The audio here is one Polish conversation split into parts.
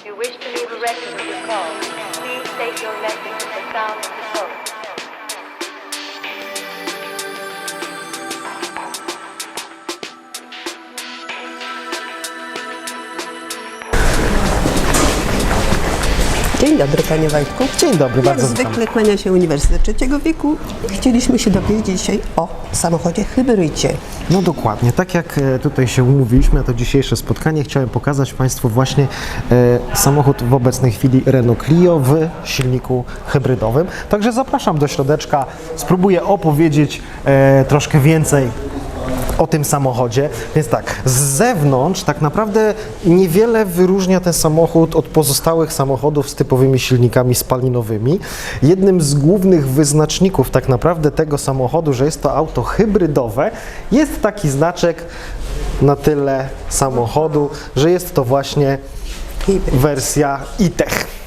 If you wish to leave a record of your call, please state your message at the sound of the tone. Dzień dobry, panie Wojtku. Dzień dobry, Jak bardzo witam. zwykle kłania się Uniwersytet Trzeciego Wieku. Chcieliśmy się dowiedzieć dzisiaj o samochodzie hybrydzie. No dokładnie, tak jak e, tutaj się umówiliśmy na to dzisiejsze spotkanie, chciałem pokazać Państwu właśnie e, samochód w obecnej chwili Renault Clio w silniku hybrydowym. Także zapraszam do środeczka, spróbuję opowiedzieć e, troszkę więcej o tym samochodzie. Więc tak, z zewnątrz tak naprawdę niewiele wyróżnia ten samochód od pozostałych samochodów z typowymi silnikami spalinowymi. Jednym z głównych wyznaczników tak naprawdę tego samochodu, że jest to auto hybrydowe, jest taki znaczek na tyle samochodu, że jest to właśnie wersja e-tech.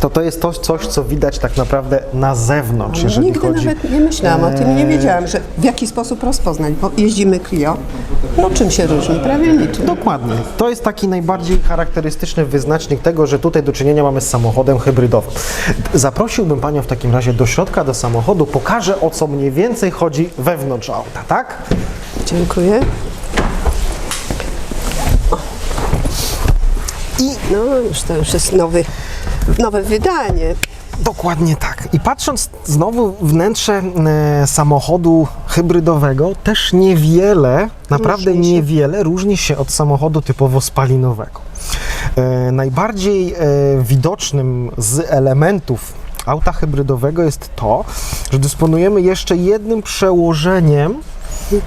To to jest to, coś, co widać tak naprawdę na zewnątrz, jeżeli Nigdy chodzi... nawet nie myślałam o tym, nie wiedziałam, że w jaki sposób rozpoznać, bo jeździmy Clio. No czym się różni? Prawie niczym. Dokładnie. To jest taki najbardziej charakterystyczny wyznacznik tego, że tutaj do czynienia mamy z samochodem hybrydowym. Zaprosiłbym Panią w takim razie do środka, do samochodu, pokażę o co mniej więcej chodzi wewnątrz auta, tak? Dziękuję. I No już to już jest nowy, nowe wydanie. Dokładnie tak. I patrząc znowu wnętrze e, samochodu hybrydowego, też niewiele, naprawdę Różni niewiele różni się od samochodu typowo spalinowego. E, najbardziej e, widocznym z elementów auta hybrydowego jest to, że dysponujemy jeszcze jednym przełożeniem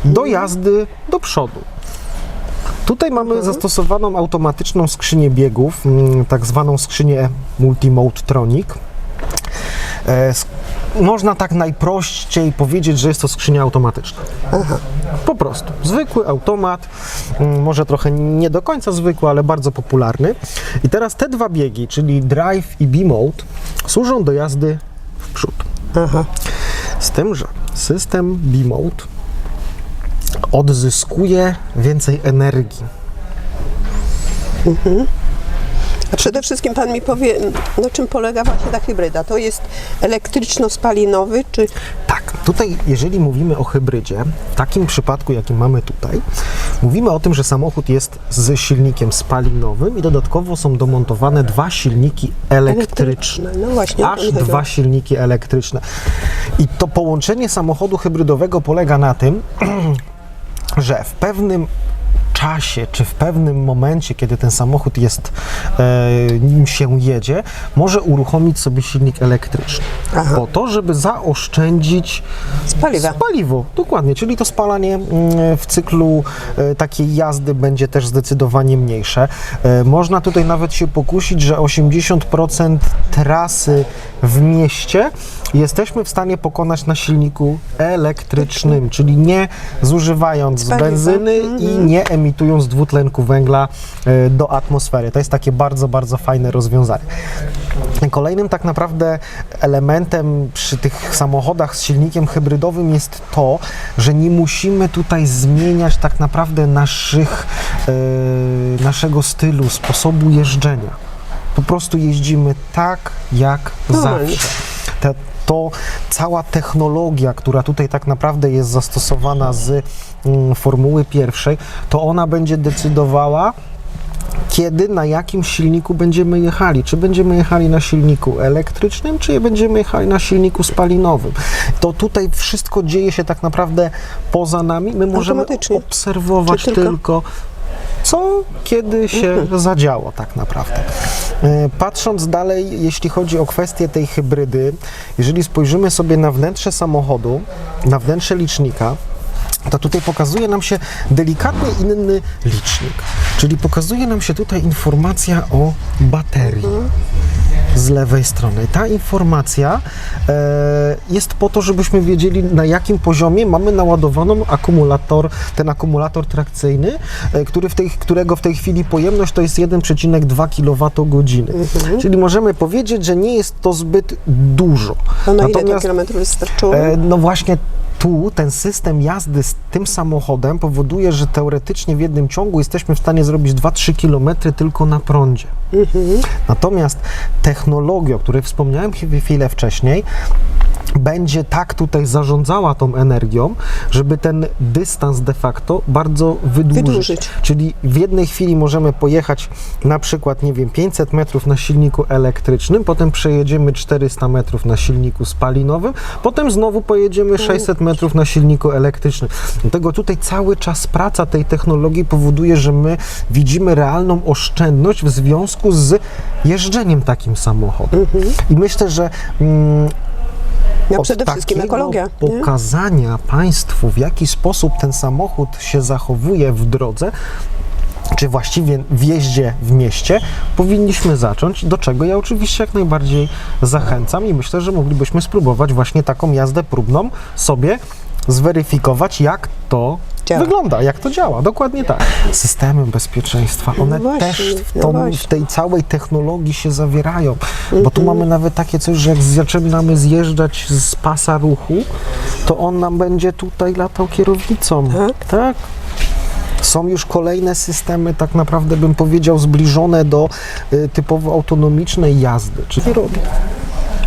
do jazdy do przodu. Tutaj mamy zastosowaną automatyczną skrzynię biegów, mm, tak zwaną skrzynię Multimode Tronic. E, Można tak najprościej powiedzieć, że jest to skrzynia automatyczna. Po prostu. Zwykły automat, mm, może trochę nie do końca zwykły, ale bardzo popularny. I teraz te dwa biegi, czyli Drive i B-Mode, służą do jazdy w przód. Aha. Z tym, że system B-Mode odzyskuje więcej energii. A przede wszystkim pan mi powie, na czym polega właśnie ta hybryda? To jest elektryczno-spalinowy, czy Tak, tutaj jeżeli mówimy o hybrydzie, w takim przypadku, jakim mamy tutaj, mówimy o tym, że samochód jest z silnikiem spalinowym i dodatkowo są domontowane dwa silniki elektryczne. No właśnie, Aż dwa silniki elektryczne. I to połączenie samochodu hybrydowego polega na tym, że w pewnym czasie, czy w pewnym momencie, kiedy ten samochód jest, e, nim się jedzie, może uruchomić sobie silnik elektryczny. Aha. Po to, żeby zaoszczędzić z paliwa? Paliwo, dokładnie, czyli to spalanie mm, w cyklu e, takiej jazdy będzie też zdecydowanie mniejsze. E, Można tutaj nawet się pokusić, że 80% trasy w mieście jesteśmy w stanie pokonać na silniku elektrycznym, czyli nie zużywając benzyny i nie emitując dwutlenku węgla e, do atmosfery. To jest takie bardzo, bardzo fajne rozwiązanie. Kolejnym tak naprawdę elementem przy tych samochodach z silnikiem hybrydowym jest to, że nie musimy tutaj zmieniać tak naprawdę naszych, e, naszego stylu, sposobu jeżdżenia. Po prostu jeździmy tak jak Normalnie. zawsze. Te, to cała technologia, która tutaj tak naprawdę jest zastosowana z mm, Formuły pierwszej, to ona będzie decydowała, kiedy, na jakim silniku będziemy jechali. Czy będziemy jechali na silniku elektrycznym, czy będziemy jechali na silniku spalinowym. To tutaj wszystko dzieje się tak naprawdę poza nami. My możemy obserwować tylko, tylko? Co kiedy się zadziało tak naprawdę. E, Patrząc dalej, jeśli chodzi o kwestię tej hybrydy, jeżeli spojrzymy sobie na wnętrze samochodu, na wnętrze licznika, to tutaj pokazuje nam się delikatnie inny licznik. Czyli pokazuje nam się tutaj informacja o baterii z lewej strony. Ta informacja e, jest po to, żebyśmy wiedzieli na jakim poziomie mamy naładowaną akumulator, ten akumulator trakcyjny, e, który w tej, którego w tej chwili pojemność to jest 1,2 kWh. Czyli możemy powiedzieć, że nie jest to zbyt dużo. To na ile to kilometrów wystarczyło? E, No właśnie tu ten system jazdy z tym samochodem powoduje, że teoretycznie w jednym ciągu jesteśmy w stanie zrobić 2-3 km tylko na prądzie. Natomiast technologia, o której wspomniałem chwi- chwilę wcześniej, będzie tak tutaj zarządzała tą energią, żeby ten dystans de facto bardzo wydłużyć. Wydłużyć. Czyli w jednej chwili możemy pojechać na przykład, nie wiem, 500 metrów na silniku elektrycznym, potem przejedziemy 400 metrów na silniku spalinowym, potem znowu pojedziemy 600 metrów na silniku elektrycznym. Dlatego tutaj cały czas praca tej technologii powoduje, że my widzimy realną oszczędność w związku z jeżdżeniem takim samochodem. I myślę, że mm, No przede wszystkim ekologia. nie? pokazania Państwu, w jaki sposób ten samochód się zachowuje w drodze, czy właściwie w jeździe w mieście, powinniśmy zacząć, do czego ja oczywiście jak najbardziej zachęcam i myślę, że moglibyśmy spróbować właśnie taką jazdę próbną sobie zweryfikować, jak to Działa. wygląda, jak to działa. Dokładnie tak. Systemy bezpieczeństwa, one właśnie, też w, no tą, właśnie. w tej całej technologii się zawierają, bo tu mamy nawet takie coś, że jak zaczynamy zjeżdżać z pasa ruchu, to on nam będzie tutaj latał kierownicą. Tak? tak? Są już kolejne systemy, tak naprawdę bym powiedział, zbliżone do y, typowo autonomicznej jazdy. Czyli robi.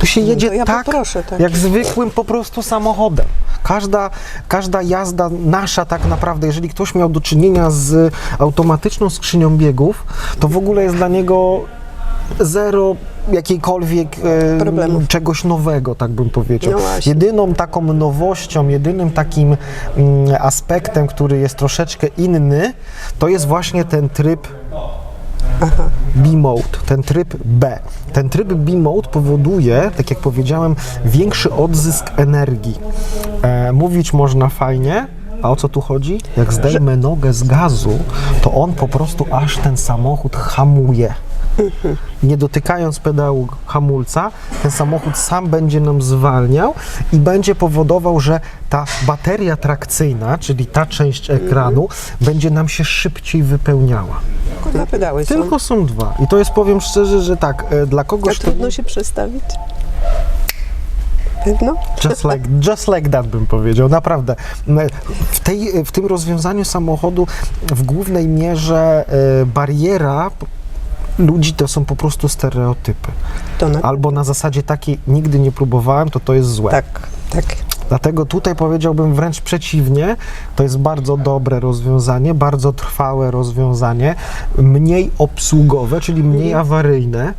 Tu się jedzie to ja tak, poproszę tak. jak zwykłym po prostu samochodem. Każda, każda jazda nasza tak naprawdę, jeżeli ktoś miał do czynienia z automatyczną skrzynią biegów, to w ogóle jest dla niego zero jakiejkolwiek e, czegoś nowego, tak bym powiedział. No. Jedyną taką nowością, jedynym takim mm, aspektem, który jest troszeczkę inny, to jest właśnie ten tryb B-Mode, ten tryb B. Ten tryb B-Mode powoduje, tak jak powiedziałem, większy odzysk energii. E, mówić można fajnie, a o co tu chodzi? Jak zdejmę nogę z gazu, to on po prostu aż ten samochód hamuje. Nie dotykając pedału hamulca, ten samochód sam będzie nam zwalniał i będzie powodował, że ta bateria trakcyjna, czyli ta część ekranu, będzie nam się szybciej wypełniała. Tylko dwa pedały są. Tylko są dwa. I to jest, powiem szczerze, że tak, e, dla A kogoś to trudno się przestawić. Pewno? just like, just like that bym powiedział, naprawdę. W, tej, w tym rozwiązaniu samochodu w głównej mierze e, bariera ludzi to są po prostu stereotypy. To na... Albo na zasadzie takiej nigdy nie próbowałem, to to jest złe. Tak, tak. Dlatego tutaj powiedziałbym wręcz przeciwnie, to jest bardzo dobre rozwiązanie, bardzo trwałe rozwiązanie, mniej obsługowe, czyli mniej awaryjne.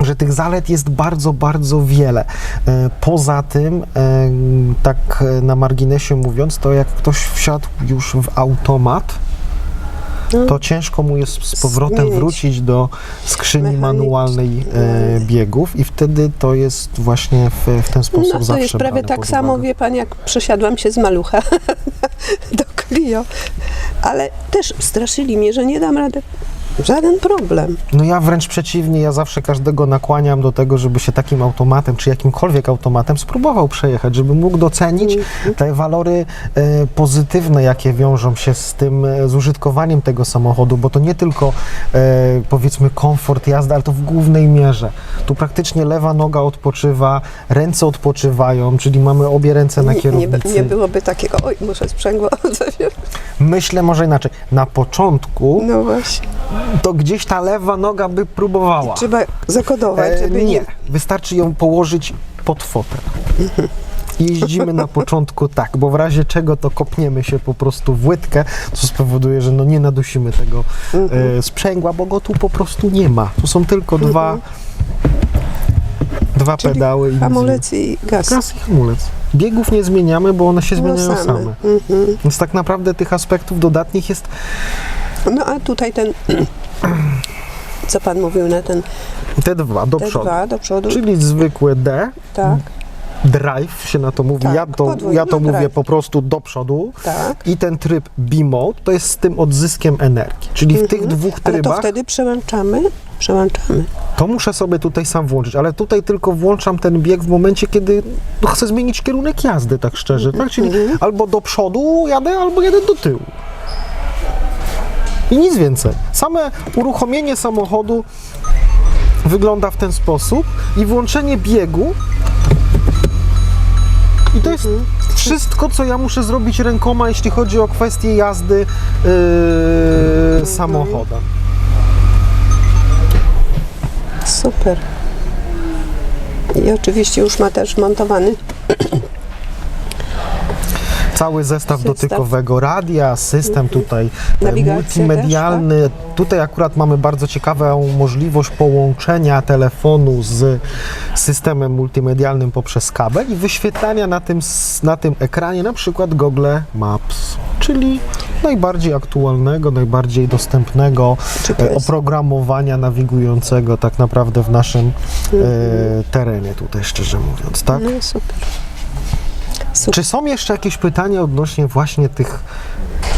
Że tych zalet jest bardzo, bardzo wiele. E, Poza tym, e, tak e, na marginesie mówiąc, to jak ktoś wsiadł już w automat, to ciężko mu jest z powrotem Zmienić. wrócić do skrzyni manualnej e, biegów i wtedy to jest właśnie w, w ten sposób No to zawsze jest prawie tak samo, wie pan, jak przesiadłam się z malucha do Clio. Ale też straszyli mnie, że nie dam rady. Żaden problem. No ja wręcz przeciwnie, ja zawsze każdego nakłaniam do tego, żeby się takim automatem, czy jakimkolwiek automatem spróbował przejechać, żeby mógł docenić Mhm. te walory e, pozytywne, jakie wiążą się z tym, e, z użytkowaniem tego samochodu, bo to nie tylko e, powiedzmy komfort jazdy, ale to w głównej mierze. Tu praktycznie lewa noga odpoczywa, ręce odpoczywają, czyli mamy obie ręce na Nie, nie, kierownicy. nie byłoby takiego, oj, muszę sprzęgło. Myślę może inaczej. Na początku No właśnie. To gdzieś ta lewa noga by próbowała. Trzeba zakodować, E, żeby nie, wystarczy ją położyć pod fotel. Jeździmy na początku tak, bo w razie czego to kopniemy się po prostu w łydkę, co spowoduje, że no nie nadusimy tego e, sprzęgła, bo go tu po prostu nie ma. Tu są tylko dwa, dwa Czyli pedały i Hamulec i gaz. Gaz i hamulec. Biegów nie zmieniamy, bo one się No zmieniają same. same. Mhm. Więc tak naprawdę tych aspektów dodatnich jest No a tutaj ten, co pan mówił na ten te dwa do przodu. T2 do przodu, Czyli zwykłe D, tak, drive się na to mówi. Tak, ja to, podwójny ja to mówię drive. po prostu do przodu. tak. I ten tryb B-mode to jest z tym odzyskiem energii. Czyli w tych dwóch Mhm. Ale to trybach wtedy przełączamy, przełączamy. to muszę sobie tutaj sam włączyć, ale tutaj tylko włączam ten bieg w momencie, kiedy no, chcę zmienić kierunek jazdy, tak szczerze. Tak? Czyli Mhm. albo do przodu jadę, albo jadę do tyłu. I nic więcej. Same uruchomienie samochodu wygląda w ten sposób i włączenie biegu i to jest wszystko, co ja muszę zrobić rękoma, jeśli chodzi o kwestię jazdy yy, samochodem. Super. I oczywiście już ma też montowany Cały zestaw, Zestaw. dotykowego radia, system tutaj e, Nawigacja multimedialny. Tutaj akurat mamy bardzo ciekawą możliwość połączenia telefonu z systemem multimedialnym poprzez kabel i wyświetlania na tym, na tym ekranie na przykład Google Maps, czyli najbardziej aktualnego, najbardziej dostępnego e, oprogramowania nawigującego tak naprawdę w naszym e, terenie tutaj, szczerze mówiąc, tak? No super. Super. Czy są jeszcze jakieś pytania odnośnie właśnie tych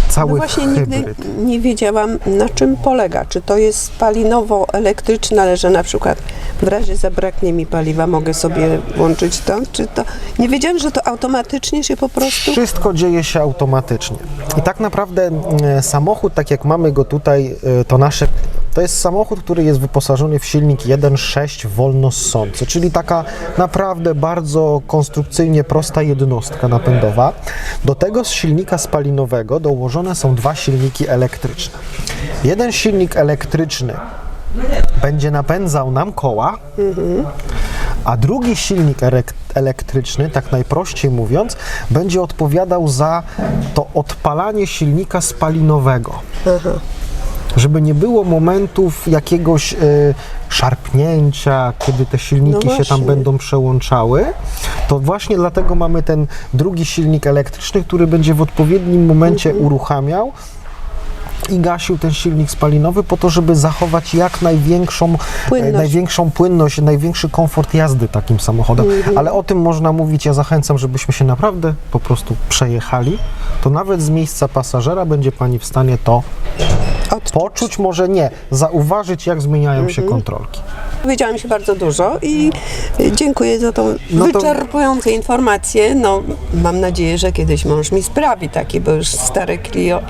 No całych właśnie hybryd? nigdy nie wiedziałam, na czym polega. Czy to jest spalinowo-elektryczne, ale że na przykład w razie zabraknie mi paliwa, mogę sobie włączyć to, czy to... Nie wiedziałam, że to automatycznie się po prostu... Wszystko dzieje się automatycznie. I tak naprawdę mm, samochód, tak jak mamy go tutaj, y, to nasze, to jest samochód, który jest wyposażony w silnik 1.6 wolnossący, czyli taka naprawdę bardzo konstrukcyjnie prosta jednostka napędowa. Do tego z silnika spalinowego dołożone są dwa silniki elektryczne. Jeden silnik elektryczny będzie napędzał nam koła, a drugi silnik elektryczny, tak najprościej mówiąc, będzie odpowiadał za to odpalanie silnika spalinowego. Żeby nie było momentów jakiegoś y, szarpnięcia, kiedy te silniki No się tam będą przełączały, to właśnie dlatego mamy ten drugi silnik elektryczny, który będzie w odpowiednim momencie Mhm. uruchamiał i gasił ten silnik spalinowy po to, żeby zachować jak największą Płynność. E, największą płynność, największy komfort jazdy takim samochodem. Mhm. Ale o tym można mówić. Ja zachęcam, żebyśmy się naprawdę po prostu przejechali. To nawet z miejsca pasażera będzie Pani w stanie to Poczuć, może nie, zauważyć, jak zmieniają się Mhm. kontrolki. Dowiedziałam się bardzo dużo i y, dziękuję za tą No to- wyczerpujące informacje. No, mam nadzieję, że kiedyś mąż mi sprawi taki, bo już stare Clio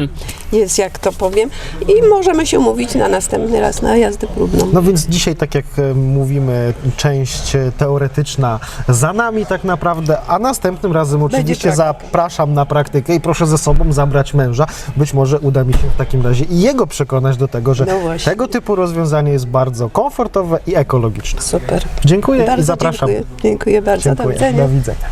jest, jak to powiem. I możemy się umówić na następny raz na jazdę próbną. No więc dzisiaj, tak jak e, mówimy, część e, teoretyczna za nami tak naprawdę, a następnym razem oczywiście praktyka. zapraszam na praktykę i proszę ze sobą zabrać męża. Być może uda mi się w takim razie i jego przekonać do tego, że No tego typu rozwiązanie jest bardzo komfortowe i ekologiczne. Super. Dziękuję Bardzo i zapraszam. dziękuję. Dziękuję bardzo. Do Dziękuję. widzenia. Do widzenia.